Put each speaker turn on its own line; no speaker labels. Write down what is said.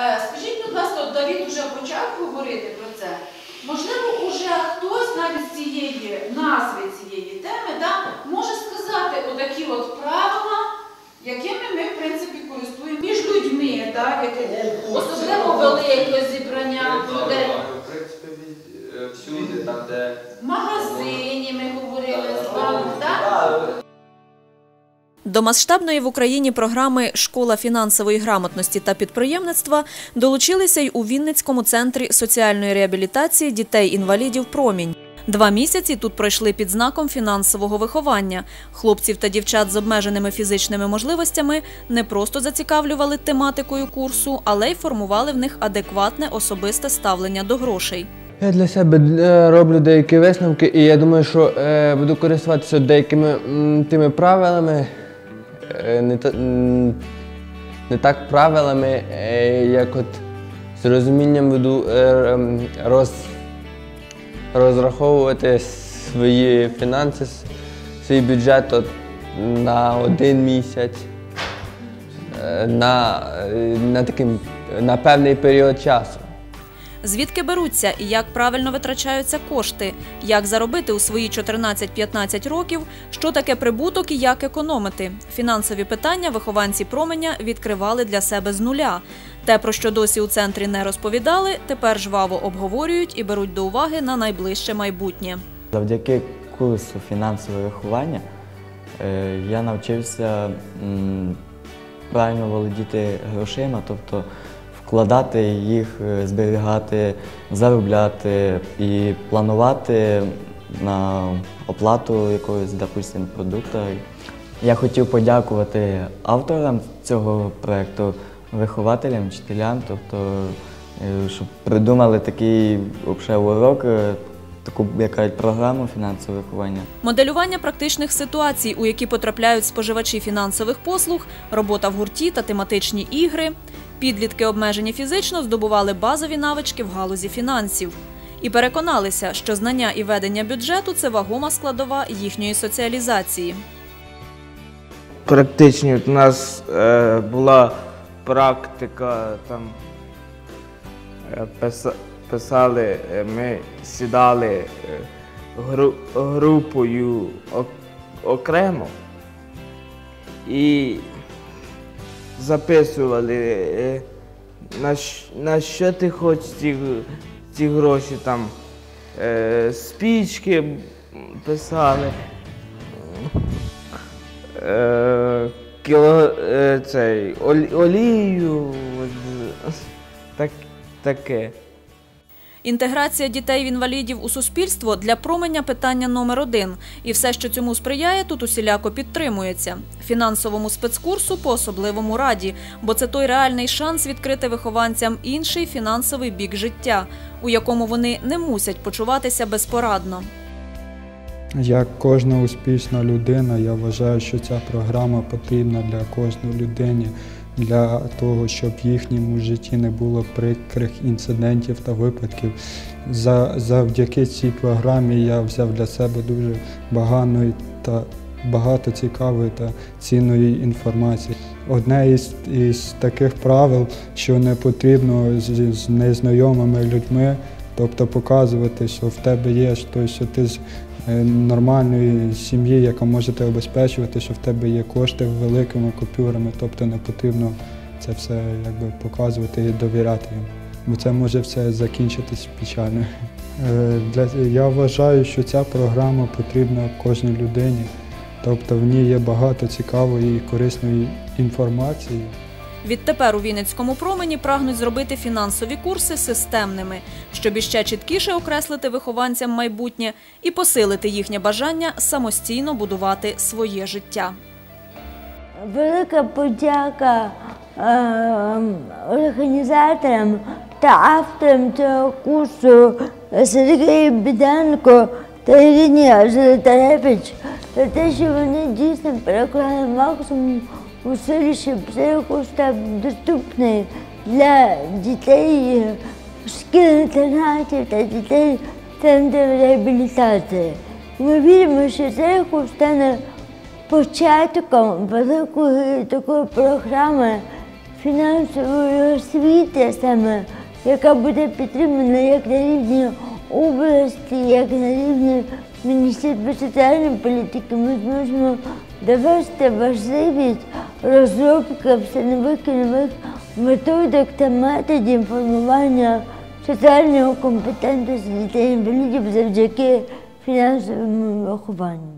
Е, Скажіть, будь ласка, Давід вже почав говорити про це. Можливо, уже хтось навіть з цієї назви цієї теми да, може сказати отакі от правила, якими ми, в принципі, користуємо між людьми, да, які, особливо велике зібрання людей.
В принципі, е, всюди, там, де
В магазині
До масштабної в Україні програми Школа фінансової грамотності та підприємництва долучилися й у Вінницькому центрі соціальної реабілітації дітей-інвалідів Промінь. Два місяці тут пройшли під знаком фінансового виховання. Хлопців та дівчат з обмеженими фізичними можливостями не просто зацікавлювали тематикою курсу, але й формували в них адекватне особисте ставлення до грошей.
Я для себе е, роблю деякі висновки, і я думаю, що е, буду користуватися деякими тими правилами, не, та, не так правилами, е, як от з розумінням буду е, ем, роз, розраховувати свої фінанси, свій бюджет от, на один місяць, е, на, е, на, таким, на певний період часу.
Звідки беруться і як правильно витрачаються кошти, як заробити у свої 14-15 років, що таке прибуток і як економити. Фінансові питання вихованці променя відкривали для себе з нуля. Те, про що досі у центрі не розповідали, тепер жваво обговорюють і беруть до уваги на найближче майбутнє.
Завдяки курсу фінансове виховання е, я навчився правильно володіти грошима, тобто вкладати їх, е, зберігати, заробляти і планувати на оплату якогось, допустим, продукту. Я хотів подякувати авторам цього проєкту, вихователям, вчителям, тобто, е, щоб придумали такий урок, е, таку яка програму фінансового виховання.
Моделювання практичних ситуацій, у які потрапляють споживачі фінансових послуг, робота в гурті та тематичні ігри. Підлітки, обмежені фізично, здобували базові навички в галузі фінансів. І переконалися, що знання і ведення бюджету це вагома складова їхньої соціалізації.
практичні. У нас е, була практика, там е, писали, е, ми сідали е, гру, групою окремо і записували, е, на, на що ти хочеш г- ці гроші там. Е, спічки писали. Е, кіло, е, цей, олі- олію, так, таке.
Інтеграція дітей-інвалідів у суспільство для променя питання номер один. І все, що цьому сприяє, тут усіляко підтримується. Фінансовому спецкурсу по особливому раді, бо це той реальний шанс відкрити вихованцям інший фінансовий бік життя, у якому вони не мусять почуватися безпорадно.
Як кожна успішна людина, я вважаю, що ця програма потрібна для кожної людини, для того, щоб в їхньому житті не було прикрих інцидентів та випадків. За, завдяки цій програмі я взяв для себе дуже багато та багато цікавої та цінної інформації. Одне із, із таких правил, що не потрібно з, з незнайомими людьми, тобто показувати, що в тебе є щось, що ти нормальної сім'ї, яка може тебе обезпечувати, що в тебе є кошти великими купюрами, тобто не потрібно це все якби показувати і довіряти їм. Бо це може все закінчитись печально. Е, Для, я вважаю, що ця програма потрібна кожній людині. Тобто в ній є багато цікавої і корисної інформації.
Відтепер у Вінницькому промені прагнуть зробити фінансові курси системними, щоб іще чіткіше окреслити вихованцям майбутнє і посилити їхнє бажання самостійно будувати своє життя.
Велика подяка е, організаторам та авторам цього курсу Сергію Біденко та Ірині Желетаревич за те, що вони дійсно переклали максимум щоб цей став доступний для дітей шкіл-інтернатів та дітей центрів реабілітації. Ми віримо, що цей стане початком великої такої програми фінансової освіти саме, яка буде підтримана як на рівні області, як на рівні Міністерства соціальної політики, ми зможемо довести важливість розробки все кільових методик та методів формування соціальної компетентності дітей інвалідів завдяки фінансовому вихованню.